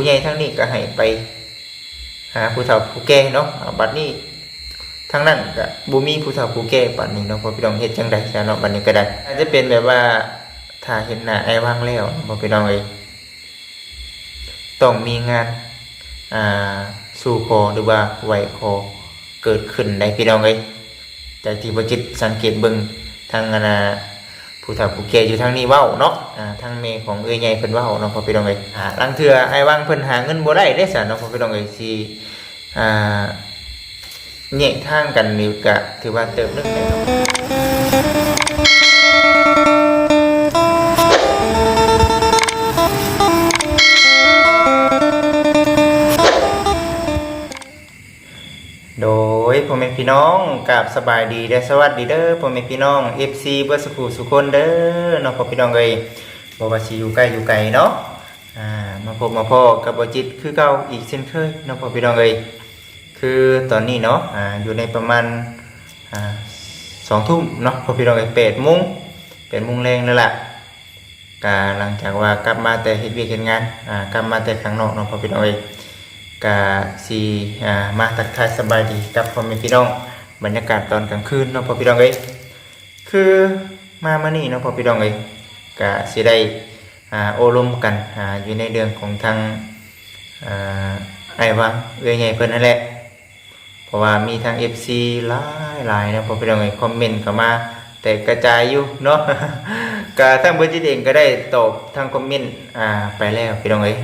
ผู้ใหญ่ทั้งนี้ก็ให้ไป หาผู้เฒ่าผู้แก่เนาะบัดนี้ทั้งนั้นก็บ่มีผู้เฒ่าผู้แก่บัดนี้เนาะพอพี่น้องเฮ็ดจังได๋ซะเนาะบัดนี้ก็ได้อาจจะเป็นแบบว่าถ้าเห็นหน้าไอ้ว่างแล้วพอพี่น้องเอ้ยต้องมีงานอ่าสู่คอหรือว่าไหวคอเกิดขึ้นในพี่น้องเอ้ยจากที่บ่จิตสังเกตเบิ่งทางอนา ผู้เฒ่าผู้แก่อยู่ทางนี้เว้าเนาะอ่าทางเมของเอ้ยใหญ่เพิ่นเว้าเนาะพอพี่น้องเอ้ยอ่าลังเทื่อไอ้ว่างเพิ่นหาเงินบ่ได้เด้ซะเนาะพอพี่น้องเอ้ยสิอ่าแยกทางกันนี่ก็ถือว่าเติบนึกได้เนาะ โดยพ่อแม่พี่น้องกับสบายดีและสวัสดีเด้อพ่อแม่พี่น้อง FC เพื่อสุขุสุคนเด้อเนาะพ่อพี่น้องเอ้ยบ่ว่าสิอยู่ใกล้อยู่ไกลเนาะอ่ามาพบมาพ่อกับบ่จิตคือเก่าอีกเช่นเคยเนาะพ่อพี่น้องเอ้ยคือตอนนี้เนาะอ่าอยู่ในประมาณอ่าสองทุ่มเนาะพ่อพี่น้องเอ้ย8โมง8โมงแรงแล้วล่ะก็หลังจากว่ากลับมาแต่เฮ็ดเวียกเฮ็ดงานอ่ากลับมาแต่ข้างนอกเนาะพ่อพี่น้องเอ้ย กาสีมาทักทายสบายดีกับพ่อแม่พี่น้อง บรรยากาศตอนกลางคืนเนาะพ่อพี่น้องเอ้ยคือมามานี่เนาะพ่อพี่น้องเอ้ยกาสิได้อาโอลมกันออยู่ในเรื่องของทางอไอ้วังเอ้ยใหญ่เพิ่นนั่นแหละเพราะว่ามีทาง FC หลายหลายๆนะพ่อพี่น้องเอ้ยคอมเมนต์เข้ามาแต่กระจายอยู่เนาะกาทางเบอร์จิตเองก็ได้ตอบทางคอมเมนต์ไปแล้วพี่น้องเอ้ย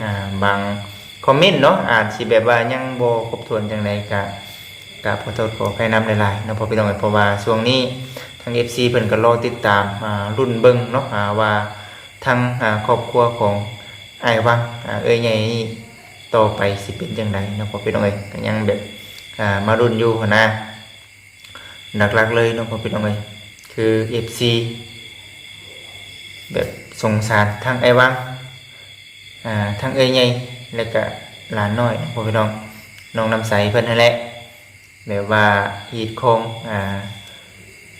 บาง คอมเมนต์เนาะอาจสิแบบว่ายังบ่ครบถ้วนจังไดก็ก็ขอโทษขออภัยนำหลายๆเนาะพอพี่น้องเอ้ยเพราะว่าช่วงนี้ทาง FC เพิ่นก็รอติดตามอ่ารุ่นเบิ่งเนาะอ่าว่าทางอ่าครอบครัวของไอ้ายวังอ่าเอ้ยใหญ่นี่ต่อไปสิเป็นจังไดเนาะพอพี่น้องเอ้ยก็ยังแบบอ่ามารุ่นอยู่หันนะหลักๆเลยเนาะพอพี่น้องเอ้ยคือ FC แบบสงสารทางไอ้วังอ่าทางเอ้ยใหญ่ แล้วก็หลานน้อยพ่อพี่น้องน้องน้ำใสเพิ่นนั่นแหละแบบว่าฮีดโคงอ่า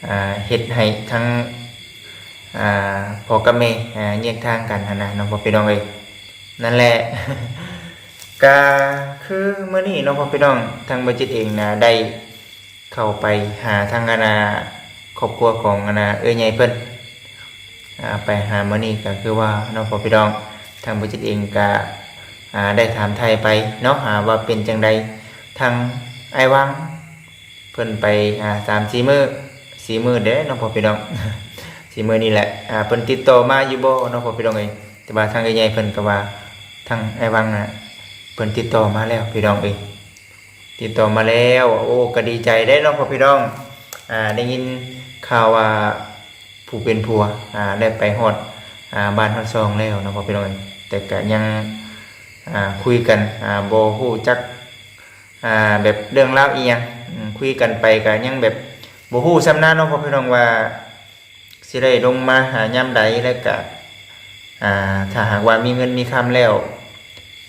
อ่าเฮ็ดให้ทั้งอ่าพ่อกับแม่อ่าแยกทางกันหั่นนะน้องพ่อพี่น้องเอ้ยนั่นแหละก็คือเมื่อนี้น้องพ่อพี่น้องทางบัจิตเองนะได้เข้าไปหาทางอนาครอบครัวของอนาเอ้ยใหญ่เพิ่นอ่าไปหาเมื่อนี้ก็คือว่าน้องพ่อพี่น้องทางบัจิตเองก็ ได้ถามไทยไปเนาะหาว่าเป็นจังใดทางไอ้วังเพิ่นไปสามสี่มือสี่มือเด้น้องพ่อพี่น้องสี่มือนี่แหละอ่าเพิ่นติดต่อมาอยู่บ่น้องพ่อพี่น้องเองแต่ว่าทางใหญ่ๆเพิ่นก็ว่าทางไอ้วังน่ะเพิ่นติดต่อมาแล้วพี่น้องเองติดต่อมาแล้ว โอ้ก็ดีใจได้น้องพ่อพี่น้องอ่าได้ยินข่าวว่าผู้เป็นผัวอ่าได้ไปฮอดอ่าบ้านฮอดซองแล้วน้องพ่อพี่น้องเอ้ยแต่ก็ยัง คุยกันโบฮู้จักแบบเรื่องเล่าอีหยังคุยกันไปกันยังแบบโบฮู้ซ้ำหน้าเน้องพ่อพี่น้องว่าสิได้ลงมาหายามใดแล้วก็อ่าถ้าหากว่ามีเงินมีคำแล้ว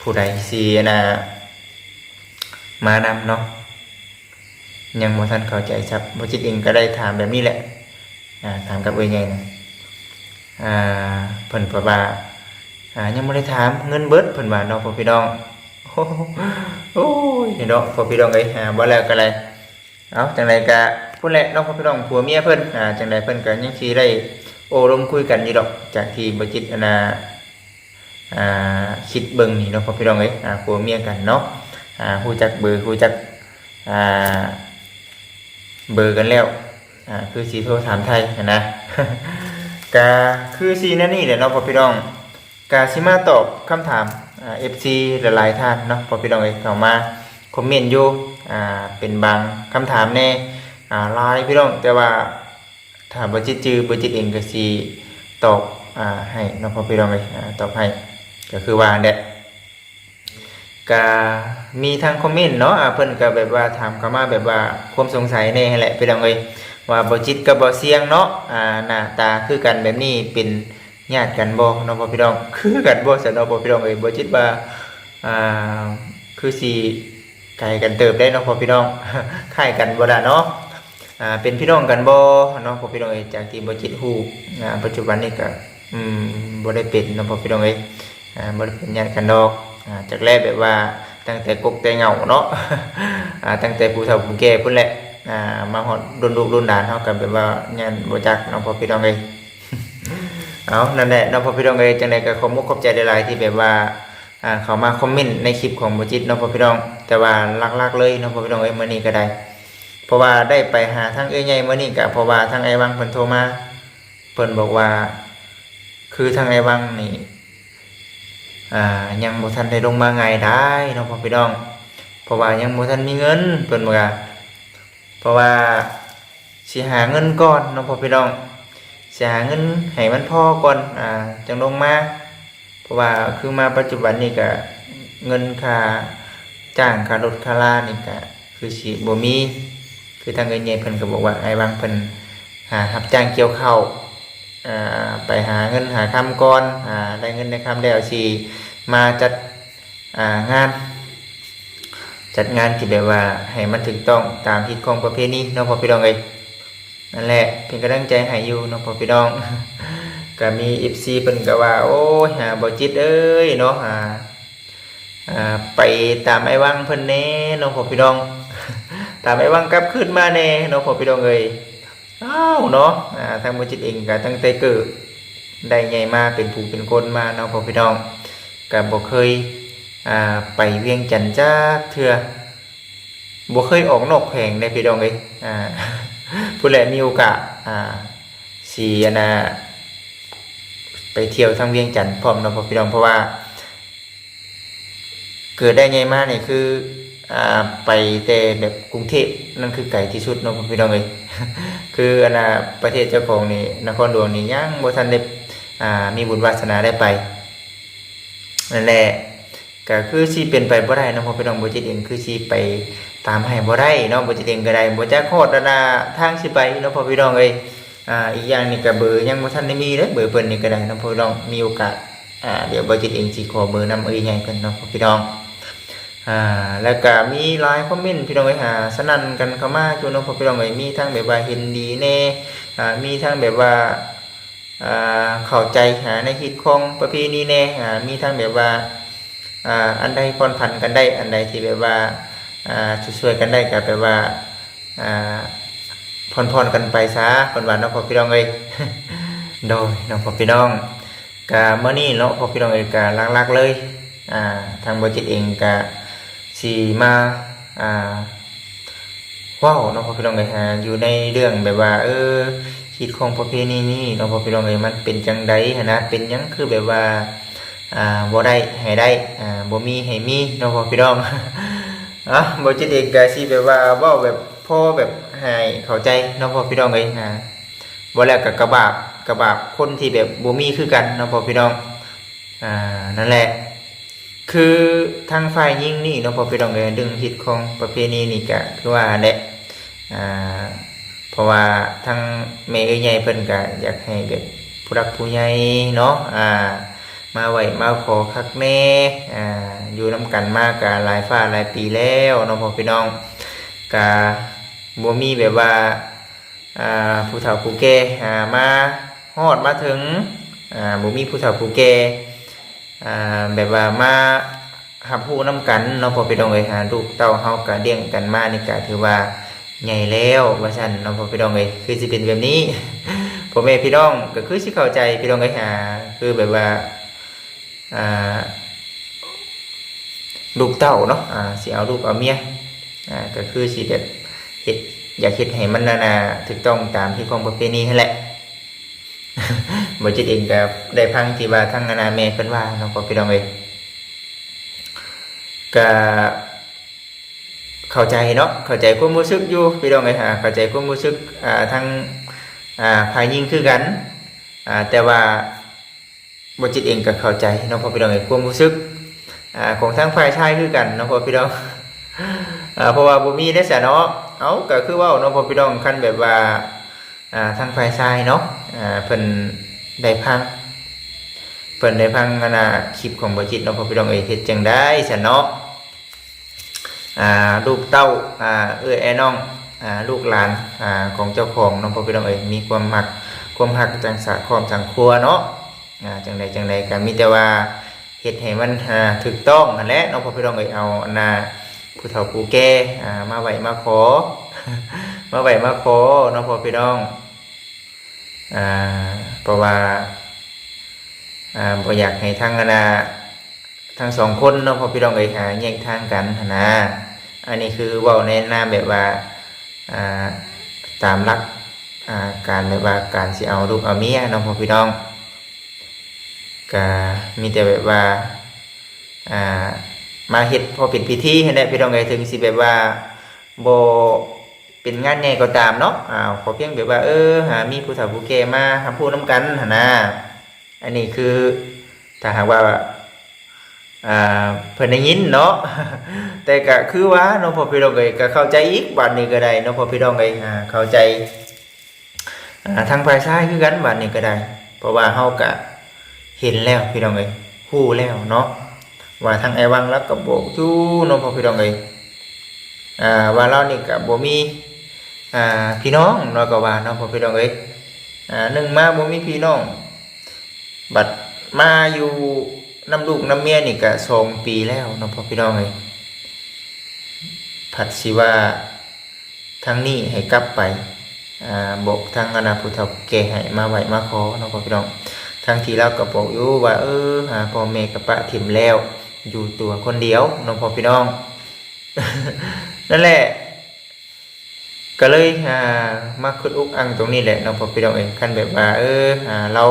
ผู้ใดสินะมานำเนาะยังบ่ทันเข้าใจครับบ่จิตเองก็ได้ถามแบบนี้แหละถามกับเอ้ยใหญ่นะอ่าเพิ่นก็ว่า อ่ายังไม่ได้ถามเงินเบิดเพิ่นว่าเนาะพ่อพี่น้องโอ้โหโอ้ยเนาะพ่อพี่น้องเอ้ยอ่าบ่แล้วก็เลยเอาจังไดก็พุ่นแหละเนาะพ่อพี่น้องผัวเมียเพิ่นอ่าจังไดเพิ่นก็ยังสิได้โอ้ลมคุยกันอยู่ดอกจากที่บ่จิตอนน่ะอ่าคิดเบิ่งนี่เนาะพ่อพี่น้องเอ้ยอ่าผัวเมียกันเนาะอ่าฮู้จักเบอร์ฮู้จักอ่าเบอร์กันแล้วอ่าคือสิโทรถามไทยนะก็คือสินั่นนี่แหละเนาะพ่อพี่น้อง กาซิมาตอบคำถามเอ่า FC หลายๆท่านเนาะพอพี่น้องเอ้ยเข้ามาคอมเมนต์อยู่อ่าเป็นบางคำถามแน่อ่าลายพี่น้องแต่ว่าถ้าบ่จิตจือบ่จิตเองก็สิตอบอ่าให้เนาะพอพี่น้องเอตอบให้ก็คือว่าเด็ก็มีทางคอมเมนต์เนาะเพิ่นก็แบบว่าถามเข้ามาแบบว่าความสงสัยแน่แหละพี่น้องเอ้ยว่าบ่จิตกับบ่เสียงเนาะอ่าหน้าตาคือกันแบบนี้เป็น ญาติกันบ่เนาะพ่อพี่น้อง คือกันบ่ซะเนาะพ่อพี่น้องเอ้ยบ่คิดว่าอ่าคือสิไกลกันเติบได้เนาะพ่อพี่น้องคล้ายกันบ่ล่ะเนาะอ่าเป็นพี่น้องกันบ่เนาะพ่อพี่น้องเอ้ยจากที่บ่จิตฮู้อ่าปัจจุบันนี้ก็อืมบ่ได้เป็นเนาะพ่อพี่น้องเอ้ยอ่าบ่ได้เป็นญาติกันดอกอ่าจากแรกแบบว่าตั้งแต่กกแต่เงาเนาะอ่าตั้งแต่ผู้เฒ่าผู้แก่พุ่นแหละอ่ามาฮอดรุ่นลูกรุ่นหลานเฮากันแบบว่ายันบ่จักน้องพ่อพี่น้องเอ้ย เอานั่นแหละน้องพ่อพี่น้องเอ้ยจังไดก็ขอมุกขอบใจหลายๆที่แบบว่าอ่าเขามาคอมเมนต์ในคลิปของบ่จิตน้องพ่อพี่น้อง แต่ว่าหลักๆเลยน้องพ่อพี่น้องเอ้ยมื้อนี้ก็ได้ เพราะว่าได้ไปหาทางเอ้ยใหญ่มื้อนี้ก็เพราะว่าทางไอ้วังเพิ่นโทรมาเพิ่นบอกว่า คือทางไอ้วังนี่อ่ายังบ่ทันได้ลงมาไงได้เนาะพ่อพี่น้อง เพราะว่ายังบ่ทันมีเงินเพิ่นว่าเพราะว่าสิหาเงินก่อนเนาะพ่อพี่น้อง สิหาเงินให้มันพอก่อนอ่าจังลงมาเพราะว่าคือมาปัจจุบันนี่ก็เงินค่าจ้างค่ารถค่าลานี่ก็คือสิบ่มีคือทางเงินใหญ่เพิ่นก็บอกว่าไอ้บางเพิ่นหารับจ้างเกี่ยวข้าวอ่าไปหาเงินหาคำก่อนอ่าได้เงินได้คำแล้วสิมาจัดอ่างานจัดงานที่แบบว่าให้มันถูกต้องตามฮิตของประเพณีเน้องพ่อพี่น้องเอ้ย นั่นแหละเป็นกำลังใจให้อยู่เน้องพ่อพี่น้องก็มี FC เพิ่นก็ว่า โอ้ยหาบ่จิตเอ้ยเนาะอ่าไปตามไอ้วังเพิ่นแน่เน้องพ่อพี่น้อง ตามไอ้วังกลับขึ้นมาแน่เน้องพ่อพี่น้องเอ้ยอ้าวเนาะอ่าทางบ่จิตเองก็ตั้งแต่เกิดได้ใหญ่มาเป็นผู้เป็นคนมาเน้องพ่อพี่น้องก็บ่เคยอ่าไปเวียงจันทร์จ้าเถื่อบ่เคยออกนอกแข่งในพี่น้องเอ้ยอ่า ผู้แลมีโอกาสอ่าสีอันน่ะไปเที่ยวทางเวียงจันทร์พร้อมนพ่อพี่น้องเพราะว่า เกิดได้ไงมาเนี่ยคืออ่าไปแต่แบบกรุงเทพนั่นคือไกลที่สุดนพ่อพี่น้องเอ้ยคืออันน่ะประเทศเจ้าของนี่นครหลวงนี่ยังบ่ทันได้อ่ามีบุญวาสนาได้ไปนั่นแหละก็คือสิเป็นไปบ่ได้นพพี่น้องบ่จิตเองคือสิไป ตามให้บ่ได้เนาะบ่จิตเองก็ได้บ่จักฮอดรนาทางสิไปเนาะพราะพี่น้องเอ้ยอ่าอีกอย่างนี่ก็เบอร์ยังบ่ทันได้มีเด้เบอร์เพิ่นนี่ก็ได้เนาะพราพี่น้องมีโอกาสอ่าเดี๋ยวบ่จิตเองสิขอเบอร์นำเอ้ยใหญ่เพิ่นเนาะพราะพี่น้องอ่าแล้วก็มีหลายคอมเมนต์พี่น้องเอ้ยหาสนั่นกันเข้ามาอยู่เนาะพราะพี่น้องเอ้ยมีทั้งแบบว่าเห็นดีแน่อ่ามีทั้งแบบว่าอ่าเข้าใจหาในคิดของประเพณีแน่อ่ามีทั้งแบบว่าอ่าอันใดผ่อนผันกันได้อันใดที่แบบว่า ช่วยๆกันได้ก็แปลว่าอ่าผ่อนๆกันไปซะผ่อนหวานเนาะพ่อพี่น้องเอ้ยโดยเนาะพ่อพี่น้องกะเมื่อนี้เนาะพ่อพี่น้องเอ้ยกะลักๆเลยอ่าทางบริษัทเองกะสีมาอ่าว้าวเนาะพ่อพี่น้องเอ้ยฮะอยู่ในเรื่องแบบว่า เออคิดของประเพณีนี่เนาะพ่อพี่น้องเอ้ยมันเป็นจังใดนะเป็นยังคือแบบว่าอ่าบ่ได้ให้ได้อ่าบ่มีให้มีเนาะพ่อพี่น้อง อะบ่จิตเองก็สิแบบว่าเว้าแบบพ่อแบบให้เข้าใจเนาะพ่อพี่น้องเอ้ยอ่าบ่แล้วก็กระบาบกระบาบคนที่แบบบ่มีคือกันเนาะพ่อพี่น้องอ่านั่นแหละ คือทางฝ่ายยิงนี่เนาะพ่อพี่น้องเอ้ยดึงฮิตของประเพณีนี่ก็คือว่าแหละอ่าเพราะว่าทางแม่เอ้ยใหญ่เพิ่นก็อยากให้แบบผู้รักผู้ใหญ่เนาะอ่า มาไหวมาขอคักแน่อ่าอยู่น้ำกันมากกะหลายฟ้าหลายปีแล้วน้องพ่อพี่น้องกะบ่มีแบบว่าอ่าผู้เฒ่าผู้แก่อ่ามาฮอดมาถึงอ่าบ่มีผู้เฒ่าผู้แก่อ่าแบบว่ามาหับผู้น้ำกันน้องพ่อพี่น้องเอ้ยหาลูกเต้าเฮากะเลี้ยงกันมานี่กะถือว่าใหญ่แล้วว่าซั่นน้องพ่อพี่น้องเอ้ยคือสิเป็นแบบนี้พ่อแม่พี่น้องก็คือสิเข้าใจพี่น้องเอ้ยหาคือแบบว่า ลูกเต้าเนาะอ่าสิเอาลูกเอาเมียอ่าก็คือสิแบบเฮ็ดอยากเฮ็ดให้มันนานาถูกต้องตามที่ของประเพณีนั่นแหละบ่จิตเองก็ได้พังที่ว่าทางนานาแม่เพิ่นว่าเนาะพ่อพี่น้องเอ้ยก็เข้าใจเนาะเข้าใจความรู้สึกอยู่พี่น้องเอ้ยเข้าใจความรู้สึกอ่าทางอ่าฝ่ายหญิงคือกันอ่าแต่ว่า บจิตเองก็เข้าใจน้องพ่อพี่น้องเองความรู้สึกอ่าของทั้งฝ่ายชายคือกันน้องพ่อพี่น้องอ่าเพราะว่าบ่มีได้เสียเนาะเอาก็คือว่าน้องพ่อพี่น้องคันแบบว่าอ่าทั้งฝ่ายชายเนาะอ่าเพิ่นได้พังเพิ่นได้พังอนาคลิปของบจิตน้องพ่อพี่น้องเอ้เฮ็ดจังได้เสียเนาะอ่าลูกเต้าอ่าเอ้ยไอ้น้องอ่าลูกหลานอ่าของเจ้าของน้องพ่อพี่น้องเอ้มีความมักความหักจังสะความสังครัวเนาะ จังใดจังใดก็มีแต่ว่าเฮ็ดให้มันอ่าถูกต้องนั่นแหละน้องพ่อพี่น้องเอ้ยเอาอันน่ะผู้เฒ่าผู้แก่อ่ามาไหวมาขอ มาไหวมาขอน้องพ่อพี่น้องอ่าเพราะว่าอ่าบ่อยากให้ทั้งอันน่ะทั้งสองคนน้องพ่อพี่น้องเอ้ยหาแยกทางกันนะอันนี้คือว้าในนามแบบว่าอ่าตามหลักการแบบว่าการสิเอาลูกเอาเมียน้องพ่อพี่น้อง ก็มีแต่แบบว่าอ่ามาเฮ็ดพอเป็นพิธีให้ได้พี่น้องไงถึงสิแบบว่าบ่เป็นงานใหญ่ก็ตามเนาะอ้าวขอเพียงแบบว่าเออหามีผู้เฒ่าผู้แก่มาทำพูดน้ำกันหั่นนะอันนี้คือถ้าหากว่าอ่าเพิ่นได้ยินเนาะแต่ก็คือว่าน้องพ่อพี่น้องเอ้ยก็เข้าใจอีกบัดนี้ก็ได้น้องพ่อพี่น้องเอ้ยอ่าเข้าใจอ่าทางฝ่ายซ้าคือกันบัดนี้ก็ได้ เพราะว่าเฮาก็ เห็นแล้วพี่น้องเอ้ยฮู้แล้วเนาะว่าทางไอ้วังแล้วก็บอกอยู่เน้องพ่อพี่น้องเอ้ยอ่าว่าเรานี่ก็บ่มีอ่าพี่น้องเนาะก็ว่าเน้องพ่อพี่น้องเอ้ยอ่าหนึ่งมาบ่มีพี่น้อง บัดมาอยู่น้ำลูกน้ำเมียนี่ก็สองปีแล้วเน้องพ่อพี่น้องเอ้ยผัดสิว่าทางนี้ให้กลับไปอ่าบอกทางอนาพุทธแก่ให้มาไหวมาขอเน้องพ่อพี่น้อง ทั้งที่เราก็บอกอยู่ว่าเออหาพ่อแม่กับปะถิ่มแล้ว อยู่ตัวคนเดียวน้องพ่อพี่น้อง นั่นแหละ ก็เลยอ่ามาคุดอุกอังตรงนี้แหละน้องพ่อพี่น้องเองคันแบบว่า เอออ่าเรา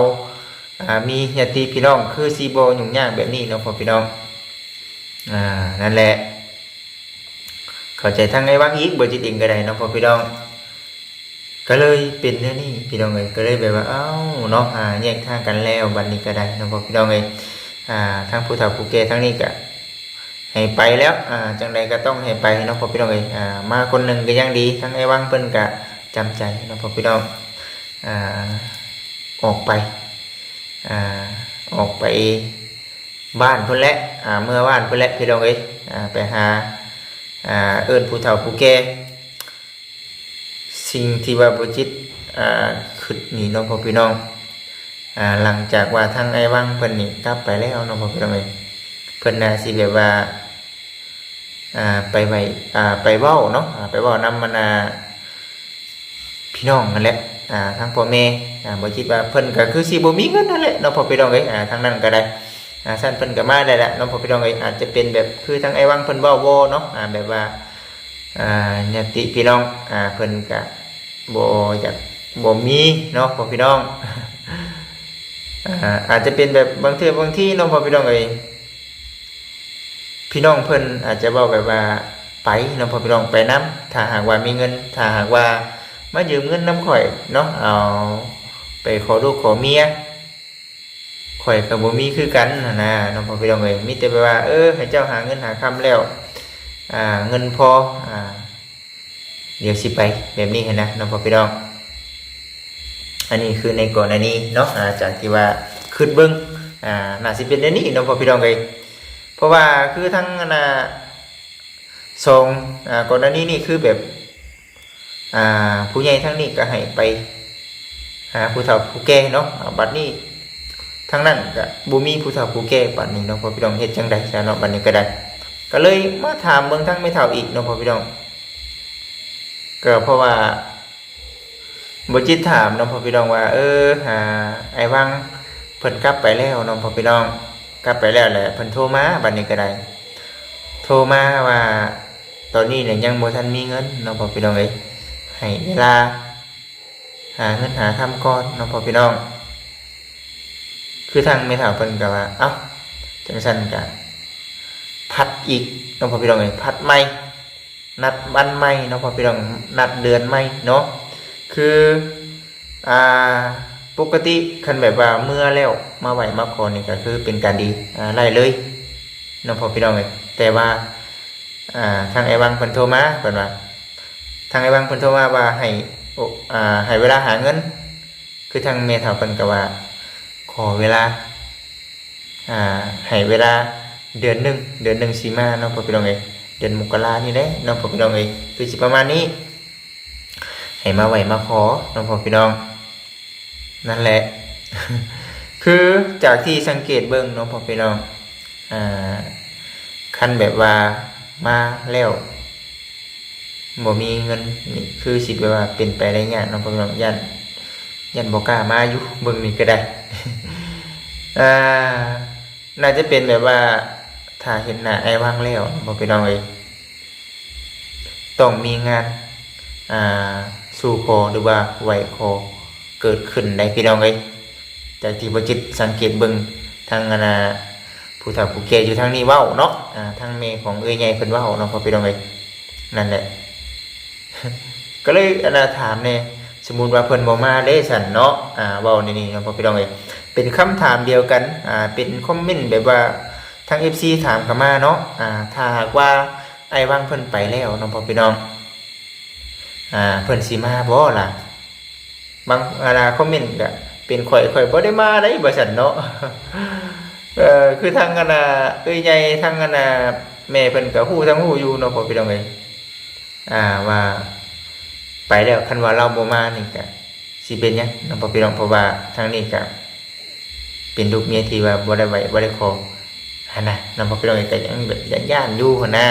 อ่ามีญาติพี่น้องคือซีโบหยุ่งยากแบบนี้น้องพ่อพี่น้องอ่านั่นแหละเข้าใจทางไอ้วังอีกบ่จิตเองก็ได้น้องพ่อพี่น้อง ก็เลยเป็นเรื่องนี้พี่น้องเอ้ยก็เลยแบบว่าเอ้าเนาะอ่าแยกทางกันแล้วบัดนี้ก็ได้เนาะพ่อพี่น้องเอ้ยอ่าทางผู้เฒ่าผู้แก่ทั้งนี้ก็ให้ไปแล้วอ่าจังใดก็ต้องให้ไปเนาะพ่อพี่น้องเอ้ยอ่ามาคนหนึ่งก็ยังดีทั้งไอ้วังเพิ่นก็จำใจเนาะพ่อพี่น้องอ่าออกไปอ่าออกไปบ้านเพิ่นแหละอ่าเมื่อบ้านเพิ่นแหละพี่น้องเอ้ยอ่าไปหาอ่าเอิ้นผู้เฒ่าผู้แก่ สิ่งที่ว่าบุจิตอ่าขึ้นนี่เน้องพ่อพี่น้องอ่าหลังจากว่าทางไอ้วังเพิ่นนี่กลับไปแล้วเน้องพ่อพี่น้องเอ้ยเพิ่นน่าสิแบบว่าอ่าไปไว้อ่าไปเว้าเนาะไปเว้านำมันอ่าพี่น้องนั่นแหละอ่าทางพ่อแม่อ่าบ่คิดว่าเพิ่นก็คือสิบ่มีเงินนั่นแหละเน้องพ่อพี่น้องเอ้ยอ่าทางนั้นก็ได้อ่าซั่นเพิ่นก็มาได้ละเน้องพ่อพี่น้องเอ้ยอาจจะเป็นแบบคือทางไอ้วังเพิ่นเว้าบ่เนาะอ่าแบบว่าอ่าญาติพี่น้องอ่าเพิ่นกะ บ่อยากบ่มีเนาะพ่อพี่น้องอ่าอาจจะเป็นแบบบางเทื่อบางที่เน้องพ่อพี่น้องเอ้ยพี่น้องเพิ่นอาจจะเว้าแบบว่าไปเน้องพ่อพี่น้องไปนํถ้าหากว่ามีเงิน ถ้าหากว่ามายืมเงินนํข่อยเนาะเอาไปขอลูกขอเมียข่อยก็บ่มีคือกันนั่นนะน้องพ่อพี่น้องเอ้ยมีแต่แบบว่าเออให้เจ้าหาเงินหาคำแล้ว อ่าเงินพออ่า เดี๋ยวสิไปแบบนี้เห็นนะน้องพ่อพี่น้อง อันนี้คือในก่อนอันนี้เนาะอาจากที่ว่าขึ้นเบิ้งอ่าน่าสิเป็นอันนี้น้องพ่อพี่น้องเลยเพราะว่าคือทั้งน่ะสองอ่าก่อนอันนี้นี่คือแบบอ่าผู้ใหญ่ทั้งนี้ก็ให้ไปหาผู้เฒ่าผู้แก่เนาะบัดนี้ทั้งนั้นก็บ่มีผู้เฒ่าผู้แก่บัดนี้เนาะพ่อพี่น้องเฮ็ดจังได๋ซะเนาะบัดนี้ก็ได้ก็เลยมาถามเมืองทั้งไม่เท่าอีกเนาะพ่อพี่น้อง ก็เพราะว่าบจิตถามน้องพ่อพี่น้องว่า เออหาไอ้วังเพิ่นกลับไปแล้วน้องพ่อพี่น้องกลับไปแล้วแหละเพิ่นโทรมาบัดนี้ก็ได้โทรมาว่า ตอนนี้เนี่ยยังบ่ทันมีเงินน้องพ่อพี่น้องเอ้ยให้เวลา หาเงินหาทำก่อนน้องพ่อพี่น้อง คือทางไม่เท่าเพิ่นก็ว่า เอ้าจังซั่นก็พัดอีกน้องพ่อพี่น้องเอ้ยพัดไม่ นัดวันไม่เน้องพ่อพี่น้องนัดเดือนไม่เนาะคืออ่าปกติคันแบบว่าเมื่อแล้วมาไหวมาขอนี่ก็คือเป็นการดีอ่าไล่เลยน้องพอพี่น้องเอ้ยแต่ว่าอ่าทางไอ้วังเพิ่นโทรมาเพิ่นว่าทางไอ้วังเพิ่นโทรมาว่าให้อ่าให้เวลาหาเงิน คือทางเมถาเพิ่นก็ว่า ขอเวลาอ่าให้เวลาเดือนหนึ่งเดือนหนึ่งสีมาเน้องพอพี่น้องเอ้ เดือนมกรานี่แหละน้องพ่อพี่น้องเอ้ยคือสิประมาณนี้ ให้มาไหวมาขอน้องพ่อพี่น้อง นั่นแหละ คือจากที่สังเกตเบิ่งน้องพ่อพี่น้องอ่าคันแบบว่ามาแล้วบ่มีเงินนี่คือสิแบบว่าเป็นไปได้ยากเนาะพ่อพี่น้องยันยันบ่กล้ามาอยู่เบิ่งนี่ก็ได้อ่าน่าจะเป็นแบบว่า ถ้าเห็นหน้าไอ้ว่างแล้วบ่พี่น้องเอ้ยต้องมีงานอ่าสู่คอหรือว่าไหวคอเกิดขึ้นในพี่น้องเอ้ยจากที่บจิตสังเกตเบิงทางอนาผู้เฒ่าผู้แก่อยู่ทางนี้ว้าเนาะอ่าทางเมยของเอ้ยใหญ่เพิ่นว้าเนาะพอพี่น้องเอ้ยนั่นแหละก็เลยอนาถามเนี่ยสมมุติว่าเพิ่นบ่มาได้สันเนาะอ่าเว้าในนี้เนาะพอพี่น้องเอ้ยเป็นคำถามเดียวกันอ่าเป็นคอมเมนต์แบบว่า ทาง FC ถามเข้ามาเนาะอ่าถ้าหากว่าไอ้ว่างเพิ่นไปแล้วเนาะพอพี่น้องอ่าเพิ่นสิมาบ่ล่ะบางอาณาคอมเมนต์ก็เป็นข่อยข่อยบ่ได้มาได้บ่ซั่นเนาะเอ่อคือทางอาณาเอ้ยใหญ่ทางอาณาแม่เพิ่นก็ฮู้ทั้งฮู้อยู่เนาะพ่อพี่น้องเอ้ยอ่าว่าไปแล้วคันว่าเราบ่มานี่ก็สิเป็นหยังเนาะพ่อพี่น้องเพราะว่าทางนี้ก็เป็นลูกเมียที่ว่าบ่ได้ไหวบ่ได้ขอ หั่นะเนาะพ่อพี่น้องเอ้ยก็ยังแบบย่านๆอยู่หั่นน่ะ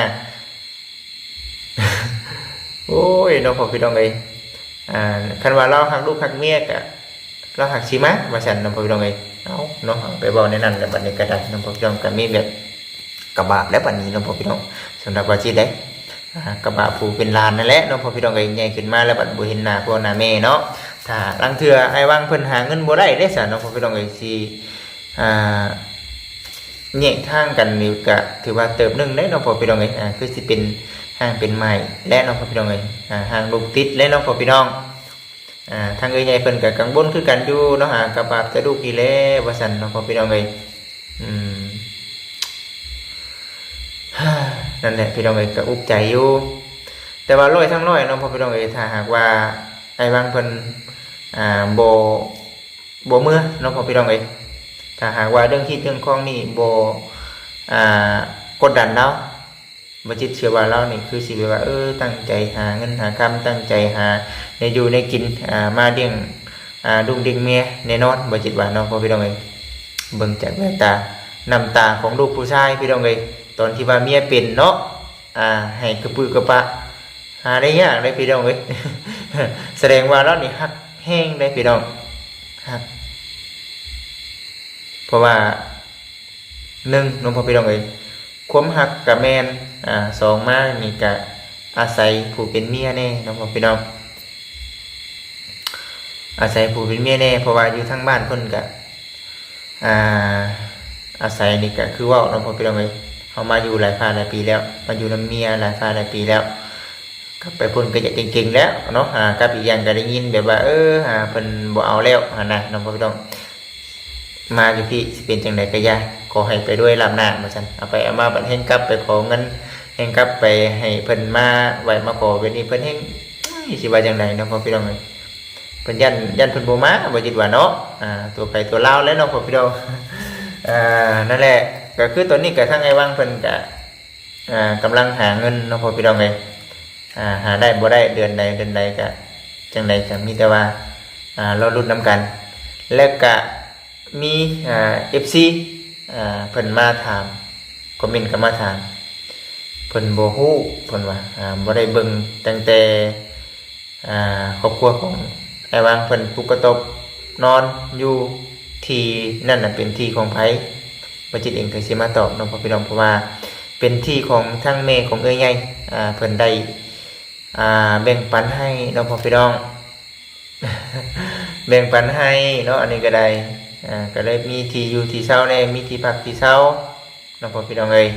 โอ้ยน้องพ่อพี่น้องเอ้ยอ่าคันว่าเราหักลูกหักเมียกะเราหักสิมะว่าซั่นน้องพ่อพี่น้องเอ้ยเอาเนาะเอาไปเว้าในนั้นแล้วบัดนี้ก็ได้น้องพ่อพี่น้องก็มีแบบกระบะแล้วบัดนี้น้องพ่อพี่น้องสำหรับวาจิตได้กระบะผูเป็นลานนั่นแหละน้องพ่อพี่น้องเอ้ยใหญ่ขึ้นมาแล้วบัดบ่เห็นหน้าพ่อหน้าแม่เนาะถ้าลังเทื่อไอ้วางเพิ่นหาเงินบ่ได้ได้ซะน้องพ่อพี่น้องเอ้ยสิอ่า แยกทางกันนี่ก็ถือว่าเติบหนึงได้น้องพ่อพี่น้องเอ้ยอ่าคือสิเป็นห้างเป็นใหม่และน้องพ่อพี่น้องเอ้ยอ่าห้างลูกติดและน้องพ่อพี่น้องอ่าทางเอ้ยใหญ่เพิ่นก็กังวลคือกันอยู่เนาะหากระบาดกระดูกอีแลว่าซั่นน้องพ่อพี่น้องเอ้ยอืมนั่นแหละพี่น้องเอ้ยก็อุกใจอยู่แต่ว่าร้อยทั้งร้อยน้องพ่อพี่น้องเอ้ยถ้าหากว่าไอ้บางเพิ่นอ่าบ่บ่เมื่อน้องพ่อพี่น้องเอ้ย ถ้าหากว่าเรื่องคิดเรื่องของนี่โบอ่ากดดันเราบจิตเชื่อว่าเรานี่คือสิบว่าเออตั้งใจหาเงินหาคำตั้งใจหาในอยู่ในกินอ่ามาเลี้ยงอ่าดุงเลี้ยงเมียแน่นอนบจิตว่าเน้องพ่อพี่น้องเอ้ยเบิ่งจากแววตาน้ำตาของลูกผู้ชายพี่น้องเอ้ยตอนที่ว่าเมียเป็นเนาะอ่าให้กระปือกระปะหาได้ยากเลยพี่น้องเอ้ยแสดงว่าเรานี่ฮักแห้งได้พี่น้องฮัก ราะว่าหนึ่งน้องพ่อพี่น้องเอ้ยความหักกับแมนอ่าสองมานี่กะอาศัยผู้เป็นเมียแน่น้องพ่อพี่น้อง อาศัยผู้เป็นเมียแน่เพราะว่าอยู่ทั้งบ้านเพิ่นกะอ่าอาศัยนี่กะคือว่าน้องพ่อพี่น้องเลยเขามาอยู่หลายพาหลายปีแล้ว มาอยู่น้ำเมียหลายพาหลายปีแล้วก็ไปพ่นก็จะเก่งๆแล้วเนาะอ่ากับอีกอย่างก็ได้ยินแบบว่าเอออ่าเพิ่นบ่เอาแล้วอ่านะน้องพ่อพี่น้อง มาอยู่พี่สิเป็นจังไดก็ยาขอให้ไปด้วยลำหน้ามาซั่นเอาไปเอามาบัดเฮงกลับไปขอเงินเฮงกลับไปให้เพิ่นมาไหวมาขอเวนี้เพิ่นเฮงสิว่าจังไดเนาะพ่อพี่น้องเอ้ยเพิ่นยันยันเพิ่นบ่มาบ่จิตว่าเนาะอ่าตัวไปตัวเล่าแล้วเนาะพ่อพี่น้องอ่านั่นแหละก็คือตอนนี้ก็ทางไอ้ว่างเพิ่นก็อ่ากำลังหาเงินเนาะพ่อพี่น้องเอ้ยอ่าหาได้บ่ได้เดือนใดเดือนใดก็จังไดก็มีแต่ว่าอ่ารอลุ้นนํกัน แล้วก็ มีอ่า FC อ่าเพิ่นมาถามคอมเมนต์ก็มาถามเพิ่นบ่ฮู้เพิ่นว่าบ่ได้เบิ่งตั้งแต่ครอบครัวของไอ้วางเพิ่นปุกกระตบนอนอยู่ที่นั่นน่ะเป็นที่ของไผบ่จิตเองก็สิมาตอบเน้องพ่อพี่น้องเพราะว่าเป็นที่ของทั้งแม่ของเอ้ยใหญ่อ่าเพิ่นได้อ่าแบ่งปันให้เน้องพ่อพี่น้อง แบ่งปันให้เนาะอันนี้ก็ได้ อ่าก็เลยมีที่อยู่ที่เช่าแน่มีที่พักที่เช่าน้องพ่อพี่น้องเอ้ย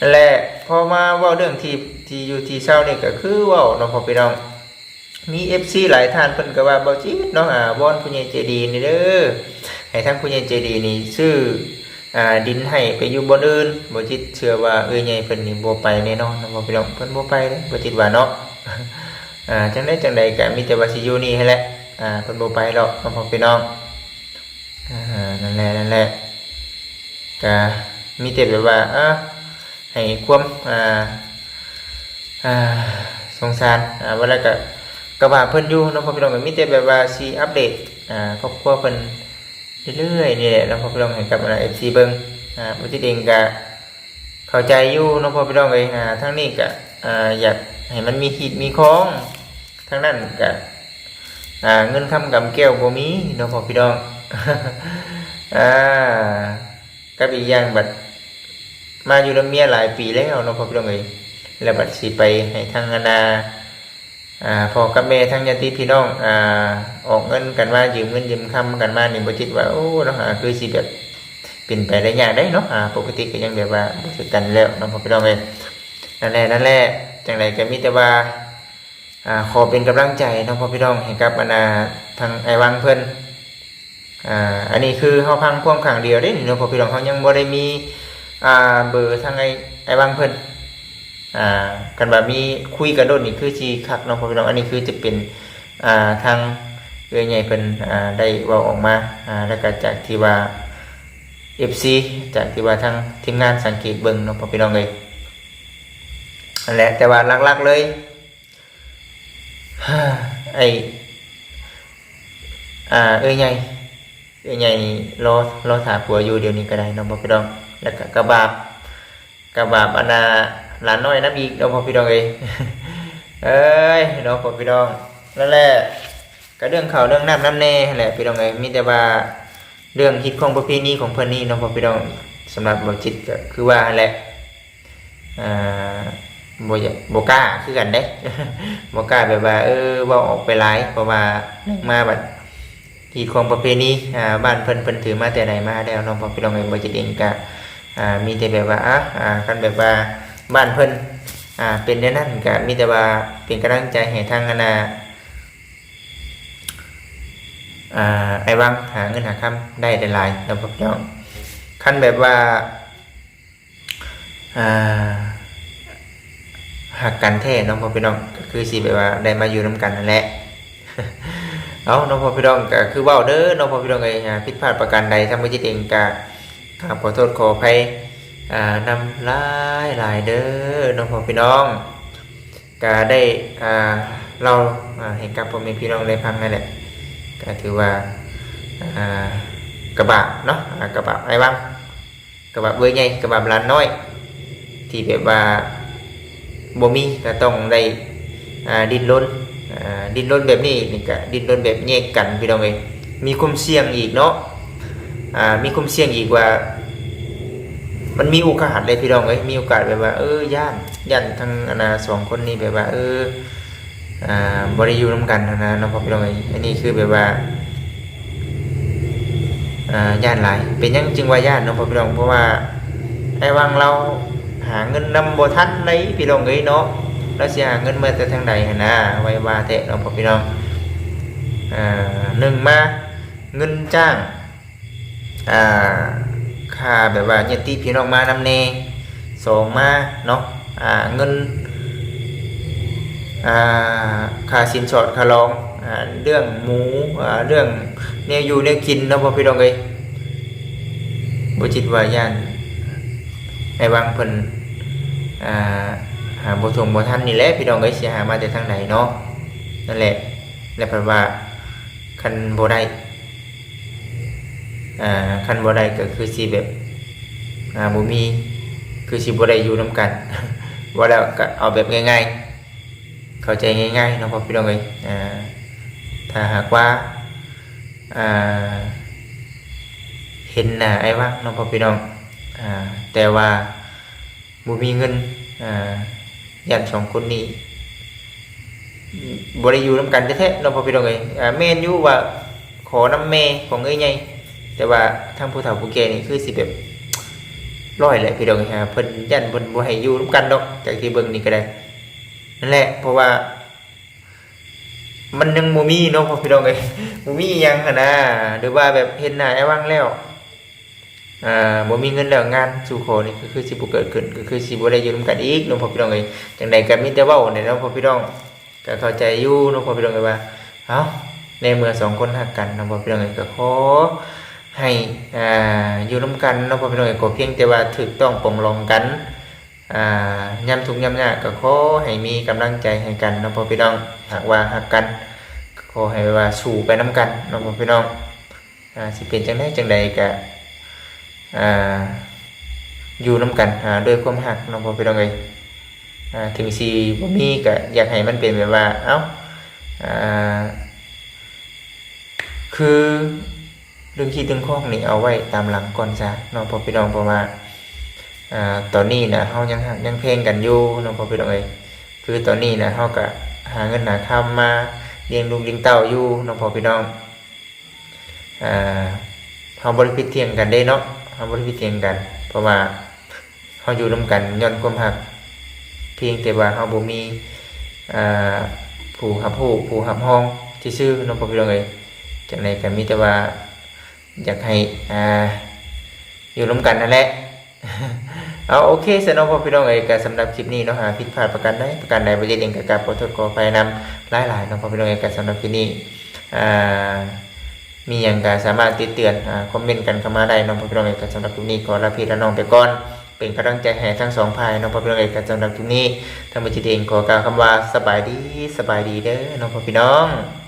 นั่นแหละพอมาว่าเรื่องที่ที่อยู่ที่เช่าเนี่ยก็คือว่าน้องพ่อพี่น้องมีเอฟซีหลายท่านเพิ่นก็ว่าเบาจีเนาะอ่าวอนผู้ใหญ่ใจดีนี่เด้อให้ทั้งผู้ใหญ่ใจดีนี่ซื้ออ่าดินให้ไปอยู่บนอื่นบ่จิตเชื่อว่าเอ้ยใหญ่เพิ่นนี่บ่ไปแน่นอนน้องพ่อพี่น้องเพิ่นบ่ไปเด้บ่จิตว่าเนาะอ่าจังได๋จังใดก็มีแต่ว่าสิอยู่นี่ให้แหละอ่าเพิ่นบ่ไปหรอกน้องพ่อพี่น้อง นั่นแหละนั่นแหละก็มีแต่แบบว่าเออให้ความอ่าอ่าสงสารอ่าเวลาก็กระบาเพิ่นอยู่น้องพ่อพี่น้องก็มีแต่แบบว่าซีอัปเดตอ่าครอบครัวเพิ่นเรื่อยๆนี่แหละน้องพ่อพี่น้องให้กับเอฟซีเบิ่งอ่าบ่จิตเองก็เข้าใจอยู่เนาะพ่อพี่น้องเอ้ยอ่าทั้งนี้ก็อ่าอยากให้มันมีหิดมีของทั้งนั้นก็อ่าเงินคำกำแก้วบ่มีเนาะพ่อพี่น้อง อ่ากับอีกอย่างบัดมาอยู่นำเมียหลายปีแล้วเนาะพ่อพี่น้องเอ้ยแล้วบัดสิไปให้ทางอนาอ่าพอกับแม่ทั้งญาติพี่น้องอ่าออกเงินกันมายืมเงินยืมคำกันมาหนี่งบ่คิดว่าโอ้เนาะอ่าคือสิแบบเป็นไปได้ยากได้เนาะอ่าปกติก็ยังแบบว่าบ่คือกันแล้วเนาะพ่อพี่น้องเอ้ยนั่นแหละนั่นแหละจังไดก็มีแต่ว่าอ่าขอเป็นกำลังใจเนาะพ่อพี่น้องให้กับอนาทางไอ้วังเพิ่น อ่าอันนี้คือเฮาพังพ่วงขังเดียวเด้นี่เนาะพอพี่น้องเฮายังบ่ได้มีอ่าเบอร์ทางไอ้ไอ้บางเพิ่นอ่ากันว่ามีคุยกันโดนนี่คือสิคักเนาะพอพี่น้องอันนี้คือจะเป็นอ่าทางเอื้อยใหญ่เพิ่นอ่าได้เว้าออกมาอ่าแล้วก็จากที่ว่า FC จากที่ว่าทางทีมงานสังเกตเบิ่งเนาะพอพี่น้องเอ้ยนั่นแหละแต่ว่าหลักๆเลยไอ้อ่าเอ้ยใหญ่ เอ้ยใหญ่นี่รอรอถาผัวอยู่เดี๋ยวนี้ก็ได้น้องพ่อพี่น้อง แล้วก็กระบาบกระบาบอนนาหลานน้อยน้ำอีกน้องพ่อพี่น้องเอ้ยเอ้ยน้องพ่อพี่น้องนั่นแหละก็เรื่องข่าวเรื่องน้ำน้ำแน่แหละพี่น้องเอ้ยมีแต่ว่าเรื่องฮิตของประเพณีของเพิ่นนี่น้องพ่อพี่น้องสำหรับบ่จิตก็คือว่าแหละอ่าบอยากบ่กล้าคือกันเด้บกล้าแบบว่าเออว้าออกไปหลายเพราะว่าเรื่องมาแบัด ที่ของประเพณีอ่าบ้านเพิ่นเพิ่นถือมาแต่ไหนมาแล้วน้องพ่อพี่น้องเองบ่จิตเองก็อ่ามีแต่แบบว่าอะอ่าคันแบบว่าบ้านเพิ่นอ่าเป็นแนวนั้นก็มีแต่ว่าเป็นกำลังใจให้ทางอนาอ่าไอ้วังหาเงินหาคำได้หลายๆน้องพ่อพี่น้องคันแบบว่าอ่าหักกันแท้น้องพ่อพี่น้องก็คือสิแบบว่าได้มาอยู่นํกันนั่นแหละ เอาน้องพ่อพี่น้องก็คือเว้าเด้อน้องพ่อพี่น้องเอ้ยผิดพลาดประการใดทางบ่จิตเองก็กราบขอโทษขออภัยอ่านำหลายหลายเด้อน้องพ่อพี่น้องก็ได้อ่าเราอ่าเห็นกับพ่อแม่พี่น้องได้ฟังนั่นแหละก็ถือว่ากระบะเนาะกระบะไอ้บ้างกระบะเบอร์ใหญ่กระบะร้านน้อย ที่แบบว่าบ่มีก็ต้องได้ดิ้นรน ดินรนแบบนี้นี่ก็ดินรนแบบแยกกันพี่น้องเอ้ยมีความเสี่ยงอีกเนาะอ่ามีความเสี่ยงอีกว่า มันมีโอกาสเลยพี่น้องเอ้ยมีโอกาสแบบว่าเออย่านย่านทั้งอนาสองคนนี้แบบว่า เอออ่าบริยูน้ำกันนะนะน้องพ่อพี่น้องเอ้ยอันนี้คือแบบว่าย่านหลายเป็นยังจึงว่าย่านน้องพ่อพี่น้องเพราะว่าไอ้วังเราหาเงินนำโบทันเลยพี่น้องเอ้ยเนาะ แล้วเสียหาเงินมาแต่ทางใดหนะไว้ว่าแต่น้องพ่อพี่น้องอ่าหนึ่งมาเงินจ้างอ่าค่าแบบว่าญาติพี่น้องมานำเนสองมาเนาะอ่าเงินอ่าค่าสินสอดค่ารองอ่าเรื่องหมูอ่าเรื่องเนี่ยอยู่เนี่ยกินเนาะพ่อพี่น้องเอ้ยบ่จิตวายานไอ้วางเพิ่นอ่า หาบทวงบทท่านนี่แหละพี่น้องเอ้ยสิหามาแต่ทางไหนเนาะนั่นแหละแล้วแปลว่าคันบ่ได้อ่าคันบ่ได้ก็คือสิแบบอ่าบ่มีคือสิบ่ได้อยู่นํกันว่าแล้วก็เอาแบบง่ายๆ เข้าใจง่ายๆเนาะพ่อพี่น้องเอ้ยอ่าถ้าหากว่าอ่าเห็นหน้าไอ้ว่างเนาะพ่อพี่น้องอ่าแต่ว่าบ่มีเงินอ่า ยันสองคนนี้บริยูน้ำกันแท้ๆเราะพอพี่น้องเอ้ยแม่นอยู่ว่าขอน้ำแม่ของเอ้ยไงแต่ว่าทางผู้เฒ่าผู้แก่นี่คือสิแบบร้อยแหละพี่น้องฮะเพิ่นยันเพิ่นบ่ให้อยู่น้ำกันดอกจากที่เบิ่งนี่ก็ได้นั่นแหละ เพราะว่า มันยังบ่มีเนาะพอพี่น้องเอ้ยบ่มีอิหยังนนะหรือว่าแบบเห็นหน้าไอ้ว่างแล้ว อ่าบ่มีเงินแล้วงานสู่ขอนี่ก็คือสิบ่เกิดขึ้นก็คือสิบ่ได้อยู่นํกันอีกน้องพ่อพี่น้องเอ้ยจังใดก็มีแต่เว้าเนี่ยน้องพ่อพี่น้องก็เข้าใจอยู่น้องพ่อพี่น้องเอ้ยว่าเอ้าในเมื่อสองคนรักกันน้องพ่อพี่น้องเอ้ยก็ขอให้อ่าอยู่นํกันน้องพ่อพี่น้องเอ้ยก็เพียงแต่ว่าถูกต้องปรองรองกันอ่ายามทุกยามยากก็ขอให้มีกำลังใจให้กันน้องพ่อพี่น้องหากว่ารักกันขอให้ว่าสู้ไปนํกันน้องพ่อพี่น้องอ่าสิเป็นจังไดจังใดก็ อ่าอยู่นํกันหาด้วยความหักน้องพ่อพี่น้องเอ้ยอ่าถึงสิบ่มีก็อยากให้มันเป็นแบบว่าเอ้าอ่าคือเรื่องคิดเรื่องข้องนี่เอาไว้ตามหลังก่อนซะน้องพ่อพี่น้องเพราะว่าอ่าตอนนี้นะเฮายังยังเพลงกันอยู่น้องพ่อพี่น้องเอ้ยคือตอนนี้นะเฮาก็หาเงินหาคำมาเลี้ยงลูกเลี้ยงเต้าอยู่น้องพ่อพี่น้องอ่าเฮาบ่ได้พิดเทียงกันเด้เนาะ เฮาบ่ได้พิเทียงกัน เพราะว่าเฮาอยู่ร่วมกันย้อนความหัก เพียงแต่ว่าเฮาบ่มีผู้รับผู้ผู้รับห้องซื่อน้องพ่อพี่น้องเอ้ยจังไดก็มีแต่ว่าอยากให้อ่าอยู่ร่วมกันนั่นแหละเอาโอเคสำหรับพ่อพี่น้องเอ๋กับสำหรับคลิปนี้เนาะหาผิดพลาดประการใดประการใดประเด็นเองกับการขอโทษขออภัยนำหลายๆเนาะพ่อพี่น้องเอ๋กับสำหรับคลิปนี้อ่า มีอย่างก็สามารถติดเตือนอ่าคอมเมนต์กันเข้ามาได้เนาะพ่อพี่น้องเอกสำหรับคลิปนี้ขอลาพี่และน้องไปก่อน เป็นกำลังใจให้ทั้งสองภายเนาะพ่อพี่น้องเอกสำหรับคลิปนี้ทางบัญชีเองขอกล่าวคำว่าสบายดีสบายดีเด้อเนาะพ่อพี่น้อง